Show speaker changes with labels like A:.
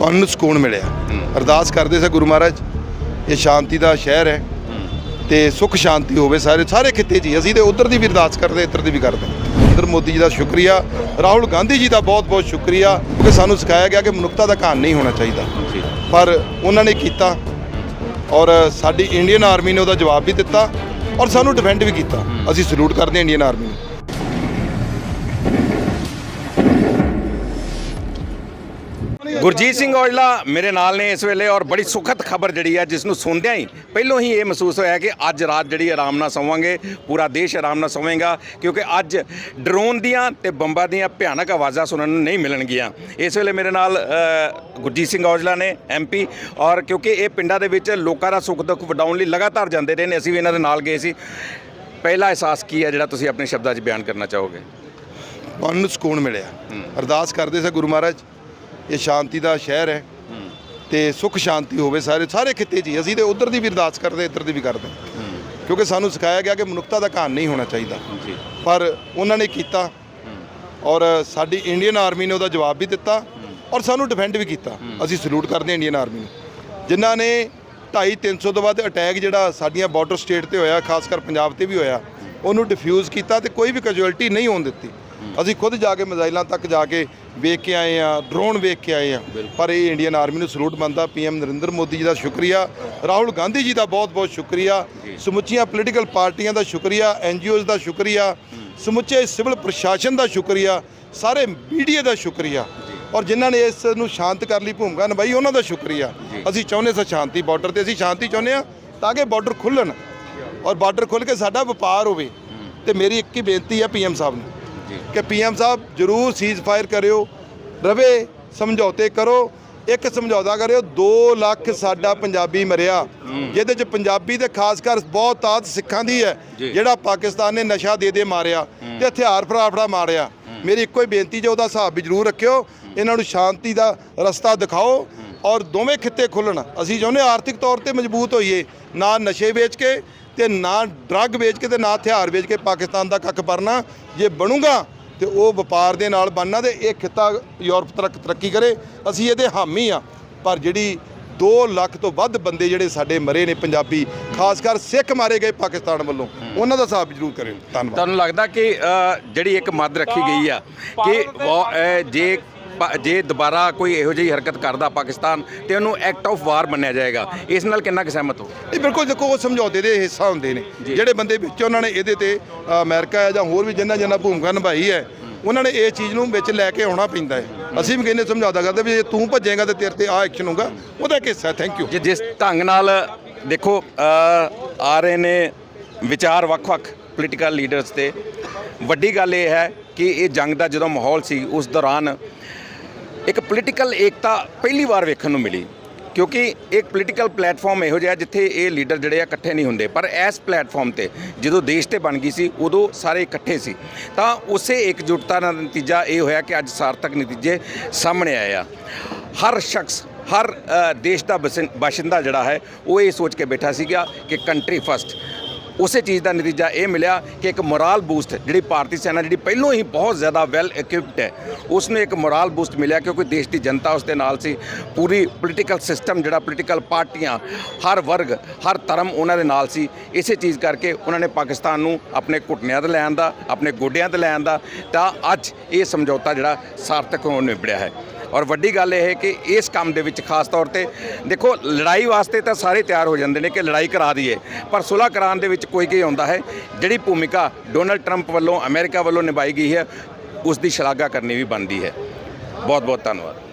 A: ਮਨ ਨੂੰ ਸਕੂਨ ਮਿਲਿਆ। ਅਰਦਾਸ ਕਰਦੇ ਸੀ ਗੁਰੂ ਮਹਾਰਾਜ ਇਹ ਸ਼ਾਂਤੀ ਦਾ ਸ਼ਹਿਰ ਹੈ ਤੇ ਸੁਖ ਸ਼ਾਂਤੀ ਹੋਵੇ ਸਾਰੇ ਸਾਰੇ ਖਿੱਤੇ ਹੀ ਅਸੀਂ ਤੇ ਉਧਰ ਦੀ ਵੀ ਅਰਦਾਸ ਕਰਦੇ ਇੱਧਰ ਦੀ ਵੀ ਕਰਦੇ। ਨਰਿੰਦਰ ਮੋਦੀ ਜੀ ਦਾ ਸ਼ੁਕਰੀਆ ਰਾਹੁਲ ਗਾਂਧੀ ਜੀ ਦਾ ਬਹੁਤ-ਬਹੁਤ ਸ਼ੁਕਰੀਆ ਕਿਉਂਕਿ ਸਾਨੂੰ ਸਿਖਾਇਆ ਗਿਆ ਕਿ ਮਨੁੱਖਤਾ ਦਾ ਘਾਣ ਨਹੀਂ ਹੋਣਾ ਚਾਹੀਦਾ। ਪਰ ਉਹਨਾਂ ਨੇ ਕੀਤਾ ਔਰ ਸਾਡੀ ਇੰਡੀਅਨ ਆਰਮੀ ਨੇ ਉਹਦਾ ਜਵਾਬ ਵੀ ਦਿੱਤਾ ਔਰ ਸਾਨੂੰ ਡਿਫੈਂਡ ਵੀ ਕੀਤਾ। ਅਸੀਂ ਸਲੂਟ ਕਰਦੇ ਹਾਂ ਇੰਡੀਅਨ ਆਰਮੀ ਨੂੰ।
B: ਗੁਰਜੀਤ ਸਿੰਘ ਔਜਲਾ ਮੇਰੇ ਨਾਲ ਨੇ ਇਸ ਵੇਲੇ ਔਰ ਬੜੀ ਸੁਖਦ ਖਬਰ ਜਿਹੜੀ ਹੈ ਜਿਸ ਨੂੰ ਸੁਣਦਿਆਂ ਹੀ ਪਹਿਲੋਂ ਹੀ ਇਹ ਮਹਿਸੂਸ ਹੋਇਆ ਕਿ ਅੱਜ ਰਾਤ ਜਿਹੜੀ ਆਰਾਮ ਨਾਲ ਸੌਵਾਂਗੇ ਪੂਰਾ ਦੇਸ਼ ਆਰਾਮ ਨਾਲ ਸੌਵੇਗਾ ਕਿਉਂਕਿ ਅੱਜ ਡਰੋਨ ਦੀਆਂ ਤੇ ਬੰਬਾਂ ਦੀਆਂ ਭਿਆਨਕ ਆਵਾਜ਼ਾਂ ਸੁਣਨ ਨੂੰ ਨਹੀਂ ਮਿਲਣਗੀਆਂ। ਇਸ ਵੇਲੇ ਮੇਰੇ ਨਾਲ ਗੁਰਜੀਤ ਸਿੰਘ ਔਜਲਾ ਨੇ ਐਮਪੀ ਔਰ ਕਿਉਂਕਿ ਇਹ ਪਿੰਡਾਂ ਦੇ ਵਿੱਚ ਲੋਕਾਂ ਦਾ ਸੁੱਖ ਦੁੱਖ ਵਡਾਉਣ ਲਈ ਲਗਾਤਾਰ ਜਾਂਦੇ ਰਹੇ ਨੇ ਅਸੀਂ ਵੀ ਇਹਨਾਂ ਦੇ ਨਾਲ ਗਏ ਸੀ। ਪਹਿਲਾ ਅਹਿਸਾਸ ਕੀ ਹੈ ਜਿਹੜਾ ਤੁਸੀਂ ਆਪਣੇ ਸ਼ਬਦਾਂ 'ਚ ਬਿਆਨ ਕਰਨਾ ਚਾਹੋਗੇ?
A: ਮਨ ਨੂੰ ਸਕੂਨ ਮਿਲਿਆ। ਅਰਦਾਸ ਕਰਦੇ ਸੀ ਗੁਰੂ ਮਹਾਰਾਜ ਇਹ ਸ਼ਾਂਤੀ ਦਾ ਸ਼ਹਿਰ ਹੈ। ਤੇ ਸੁਖ ਸ਼ਾਂਤੀ ਹੋਵੇ ਸਾਰੇ ਸਾਰੇ ਖਿੱਤੇ 'ਚ ਹੀ ਅਸੀਂ ਤੇ ਉਧਰ ਦੀ ਵੀ ਅਰਦਾਸ ਕਰਦੇ ਇੱਧਰ ਦੀ ਵੀ ਕਰਦੇ। ਕਿਉਂਕਿ ਸਾਨੂੰ ਸਿਖਾਇਆ ਗਿਆ ਕਿ ਮਨੁੱਖਤਾ ਦਾ ਘਾਣ ਨਹੀਂ ਹੋਣਾ ਚਾਹੀਦਾ।
B: ਜੀ।
A: ਪਰ ਉਹਨਾਂ ਨੇ ਕੀਤਾ। ਔਰ ਸਾਡੀ ਇੰਡੀਅਨ ਆਰਮੀ ਨੇ ਉਹਦਾ ਜਵਾਬ ਵੀ ਦਿੱਤਾ। ਔਰ ਸਾਨੂੰ ਡਿਫੈਂਡ ਵੀ ਕੀਤਾ। ਅਸੀਂ ਸਲੂਟ ਕਰਦੇ ਹਾਂ ਇੰਡੀਅਨ ਆਰਮੀ ਨੂੰ। ਜਿਨ੍ਹਾਂ ਨੇ 2.5 300 ਤੋਂ ਵੱਧ ਅਟੈਕ ਜਿਹੜਾ ਸਾਡੀਆਂ ਬਾਰਡਰ ਸਟੇਟ ਤੇ ਹੋਇਆ ਖਾਸ ਕਰ ਪੰਜਾਬ ਤੇ ਵੀ ਹੋਇਆ ਉਹਨੂੰ ਡਿਫਿਊਜ਼ ਕੀਤਾ ਤੇ ਕੋਈ ਵੀ ਕੈਜੁਅਲਟੀ ਨਹੀਂ ਹੋਣ ਦਿੱਤੀ। ਅਸੀਂ ਖੁਦ ਜਾ ਕੇ ਮਿਜ਼ਾਈਲਾਂ ਤੱਕ ਜਾ ਕੇ ਵੇਖ ਕੇ ਆਏ ਆ ਡਰੋਨ ਵੇਖ ਕੇ ਆਏ ਆ ਪਰ ਇਹ ਇੰਡੀਅਨ ਆਰਮੀ ਨੂੰ ਸਲੂਟ ਮੰਨਦਾ ਪੀਐਮ ਨਰਿੰਦਰ ਮੋਦੀ ਜੀ ਦਾ ਸ਼ੁਕਰੀਆ। ਰਾਹੁਲ ਗਾਂਧੀ ਜੀ ਦਾ ਬਹੁਤ-ਬਹੁਤ ਸ਼ੁਕਰੀਆ। ਸਮੁੱਚੀਆਂ ਪੋਲੀਟੀਕਲ ਪਾਰਟੀਆਂ ਦਾ ਸ਼ੁਕਰੀਆ ਐਨਜੀਓਜ਼ ਦਾ ਸ਼ੁਕਰੀਆ ਸਮੁੱਚੇ ਸਿਵਲ ਪ੍ਰਸ਼ਾਸਨ ਦਾ ਸ਼ੁਕਰੀਆ ਸਾਰੇ ਮੀਡੀਆ ਦਾ ਸ਼ੁਕਰੀਆ। ਔਰ ਜਿਨ੍ਹਾਂ ਨੇ ਇਸ ਨੂੰ ਸ਼ਾਂਤ ਕਰ ਲਈ ਭੂਮਿਕਾ ਨਿਭਾਈ ਉਹਨਾਂ ਦਾ ਸ਼ੁਕਰੀਆ। ਅਸੀਂ ਚਾਹੁੰਦੇ ਸਾਂ ਸ਼ਾਂਤੀ ਬਾਰਡਰ ਤੇ ਅਸੀਂ ਸ਼ਾਂਤੀ ਚਾਹੁੰਦੇ ਆ ਤਾਂ ਕਿ ਬਾਰਡਰ ਖੁੱਲਣ ਔਰ ਬਾਰਡਰ ਖੁੱਲ ਕੇ ਸਾਡਾ ਵਪਾਰ ਹੋਵੇ। ਤੇ ਮੇਰੀ ਇੱਕ ਹੀ ਬੇਨਤੀ ਹੈ ਪੀਐਮ ਸਾਹਿਬ ਨੂੰ। ਕਿ ਪੀਐਮ ਸਾਹਿਬ ਜਰੂਰ ਸੀਜ਼ ਫਾਇਰ ਕਰਿਓ ਰਵੇ ਸਮਝੌਤੇ ਕਰੋ ਇੱਕ ਸਮਝੌਤਾ ਕਰਿਓ 2 ਲੱਖ ਸਾਡਾ ਪੰਜਾਬੀ ਮਰਿਆ। ਜਿਹਦੇ ਚ ਪੰਜਾਬੀ ਤੇ ਖਾਸ ਕਰ ਬਹੁਤ ਤਾਤ ਸਿੱਖਾਂ ਦੀ ਹੈ ਜਿਹੜਾ ਪਾਕਿਸਤਾਨ ਨੇ ਨਸ਼ਾ ਦੇ ਦੇ ਮਾਰਿਆ ਤੇ ਹਥਿਆਰ ਫੜਾ ਫੜਾ ਮਾਰਿਆ ਮੇਰੀ ਇੱਕੋ ਹੀ ਬੇਨਤੀ ਜੇ ਉਹਦਾ ਹਿਸਾਬ ਵੀ ਜਰੂਰ ਰੱਖਿਓ ਇਹਨਾਂ ਨੂੰ ਸ਼ਾਂਤੀ ਦਾ ਰਸਤਾ ਦਿਖਾਓ ਔਰ ਦੋਵੇਂ ਖਿੱਤੇ ਖੁੱਲਣ। ਅਸੀਂ ਚਾਹੁੰਦੇ ਆਰਥਿਕ ਤੌਰ ਤੇ ਮਜ਼ਬੂਤ ਹੋਈਏ ਨਾ ਨਸ਼ੇ ਵੇਚ ਕੇ ਤੇ ਨਾ ਡਰੱਗ ਵੇਚ ਕੇ ਤੇ ਨਾ ਹਥਿਆਰ ਵੇਚ ਕੇ ਪਾਕਿਸਤਾਨ ਦਾ ਕੱਖ ਭਰਨਾ ਜੇ ਬਣੂਗਾ ਤੇ ਉਹ ਵਪਾਰ ਦੇ ਨਾਲ ਬਣਨਾ ਤੇ ਇਹ ਖਿੱਤਾ ਯੂਰਪ ਤਰੱਕ ਤਰੱਕੀ ਕਰੇ। ਅਸੀਂ ਇਹਦੇ ਹਾਮੀ ਆ। ਪਰ ਜਿਹੜੀ 2 ਲੱਖ ਤੋਂ ਵੱਧ ਬੰਦੇ ਜਿਹੜੇ ਸਾਡੇ ਮਰੇ ਨੇ ਪੰਜਾਬੀ ਖਾਸ ਕਰ ਸਿੱਖ ਮਾਰੇ ਗਏ ਪਾਕਿਸਤਾਨ ਵੱਲੋਂ ਉਹਨਾਂ ਦਾ ਹਿਸਾਬ ਜ਼ਰੂਰ ਕਰਿਓ। ਧੰਨਵਾਦ।
B: ਤੁਹਾਨੂੰ ਲੱਗਦਾ ਕਿ ਜਿਹੜੀ ਇੱਕ ਮੱਦ ਰੱਖੀ ਗਈ ਆ ਕਿ ਉਹ, ਜੇ ਪ- ਜੇ ਦੁਬਾਰਾ ਕੋਈ ਇਹੋ ਜਿਹੀ ਹਰਕਤ ਕਰਦਾ ਪਾਕਿਸਤਾਨ ਤੇ ਉਹਨੂੰ ਐਕਟ ਆਫ ਵਾਰ ਮੰਨਿਆ ਜਾਏਗਾ। ਇਸ ਨਾਲ ਕਿੰਨਾ ਕੁ ਸਹਿਮਤ ਹੋ?
A: ਇਹ ਬਿਲਕੁਲ ਦੇਖੋ ਉਹ ਸਮਝੌਤੇ ਦੇ ਹਿੱਸਾ ਹੁੰਦੇ ਨੇ। ਜਿਹੜੇ ਬੰਦੇ ਵਿੱਚ ਉਹਨਾਂ ਨੇ ਇਹਦੇ ਤੇ ਅ, ਅਮਰੀਕਾ ਹੈ ਜਾਂ ਹੋਰ ਵੀ ਜਿੰਨਾ ਜਿੰਨਾ ਭੂਮਿਕਾ ਨਿਭਾਈ ਹੈ ਉਹਨਾਂ ਨੇ ਇਹ ਚੀਜ਼ ਨੂੰ ਵਿੱਚ ਲੈ ਕੇ ਆਉਣਾ ਪੈਂਦਾ ਹੈ। ਅਸੀਂ ਵੀ ਕਹਿੰਦੇ ਸਮਝੌਤਾ ਕਰਦੇ ਵੀ ਜੇ ਤੂੰ ਭੱਜੇਗਾ ਤੇ ਤੇਰੇ ਤੇ ਆ ਐਕਸ਼ਨ ਹੋਊਗਾ ਉਹਦਾ ਇੱਕ ਹਿੱਸਾ ਥੈਂਕ ਯੂ
B: ਜੇ ਜਿਸ ਢੰਗ ਨਾਲ ਦੇਖੋ ਅ, ਆ ਰਹੇ ਨੇ ਵਿਚਾਰ ਵੱਖ-ਵੱਖ ਪੋਲੀਟੀਕਲ ਲੀਡਰਸ ਤੇ। ਵੱਡੀ ਗੱਲ ਇਹ ਹੈ ਕਿ ਇਹ ਜੰਗ ਦਾ ਜਦੋਂ ਮਾਹੌਲ ਸੀ ਉਸ ਦੌਰਾਨ ਇੱਕ ਪੋਲੀਟੀਕਲ ਏਕਤਾ ਪਹਿਲੀ ਵਾਰ ਵੇਖਣ ਨੂੰ ਮਿਲੀ, ਕਿਉਂਕਿ ਇੱਕ ਪੋਲੀਟੀਕਲ ਪਲੇਟਫਾਰਮ ਇਹੋ ਜਿਹਾ ਜਿੱਥੇ ਇਹ ਲੀਡਰ ਜਿਹੜੇ ਆ ਇਕੱਠੇ ਨਹੀਂ ਹੁੰਦੇ, ਪਰ ਇਸ ਪਲੇਟਫਾਰਮ ਤੇ ਜਦੋਂ ਦੇਸ਼ ਤੇ ਬਣ ਗਈ ਸੀ, ਉਦੋਂ ਸਾਰੇ ਇਕੱਠੇ ਸੀ। ਤਾਂ ਉਸੇ ਇਕਜੁੱਟਤਾ ਦਾ ਨਤੀਜਾ ਇਹ ਹੋਇਆ ਕਿ ਅੱਜ ਸਾਰਥਕ ਨਤੀਜੇ ਸਾਹਮਣੇ ਆਏ ਆ। ਹਰ ਸ਼ਖਸ, ਹਰ ਦੇਸ਼ ਦਾ ਬਸਿੰ- ਬਾਸ਼ਿੰਦਾ ਜਿਹੜਾ ਹੈ, ਉਹ ਇਹ ਸੋਚ ਕੇ ਬੈਠਾ ਸੀਗਾ ਕਿ ਕੰਟਰੀ ਫਸਟ ਉਸੇ ਚੀਜ਼ ਦਾ ਨਤੀਜਾ ਇਹ ਮਿਲਿਆ ਕਿ ਇੱਕ ਮੋਰਲ ਬੂਸਟ ਜਿਹੜੀ ਭਾਰਤੀ ਸੈਨਾ ਜਿਹੜੀ ਪਹਿਲੋਂ ਹੀ ਬਹੁਤ ਜ਼ਿਆਦਾ ਵੈਲ ਇਕਵਿਪਡ ਹੈ ਉਸ ਨੂੰ ਇੱਕ ਮੋਰਲ ਬੂਸਟ ਮਿਲਿਆ ਕਿਉਂਕਿ ਦੇਸ਼ ਦੀ ਜਨਤਾ ਉਸ ਦੇ ਨਾਲ ਸੀ। ਪੂਰੀ ਪੋਲੀਟੀਕਲ ਸਿਸਟਮ ਜਿਹੜਾ ਪੋਲੀਟੀਕਲ ਪਾਰਟੀਆਂ, ਹਰ ਵਰਗ, ਹਰ ਧਰਮ ਉਹਨਾਂ ਦੇ ਨਾਲ ਸੀ। ਇਸੇ ਚੀਜ਼ ਕਰਕੇ ਉਹਨਾਂ ਨੇ ਪਾਕਿਸਤਾਨ ਨੂੰ ਆਪਣੇ ਘੁਟਨਿਆਂ ਤੇ ਲੈਣ ਦਾ, ਆਪਣੇ ਗੋਡਿਆਂ ਤੇ ਲੈਣ ਦਾ, ਤਾਂ ਅੱਜ ਇਹ ਸਮਝੌਤਾ ਜਿਹੜਾ ਸਾਰਥਕ ਹੋਣ ਨਿਬੜਿਆ ਹੈ। ਔਰ ਵੱਡੀ ਗੱਲ ਇਹ ਹੈ ਕਿ ਇਸ ਕੰਮ ਦੇ ਵਿੱਚ ਖਾਸ ਤੌਰ ਤੇ ਦੇਖੋ, ਲੜਾਈ ਵਾਸਤੇ ਤਾਂ ਸਾਰੇ ਤਿਆਰ ਹੋ ਜਾਂਦੇ ਨੇ ਕਿ ਲੜਾਈ ਕਰਾ ਦਈਏ, ਪਰ ਸੁਲ੍ਹਾ ਕਰਾਉਣ ਦੇ ਵਿੱਚ ਕੋਈ ਕੀ ਆਉਂਦਾ ਹੈ, ਜਿਹੜੀ ਭੂਮਿਕਾ ਡੋਨਲਡ ਟਰੰਪ ਵੱਲੋਂ, ਅਮਰੀਕਾ ਵੱਲੋਂ ਨਿਭਾਈ ਗਈ ਹੈ, ਉਸ ਦੀ ਸ਼ਲਾਘਾ ਕਰਨੀ ਵੀ ਬਣਦੀ ਹੈ। ਬਹੁਤ ਬਹੁਤ ਧੰਨਵਾਦ।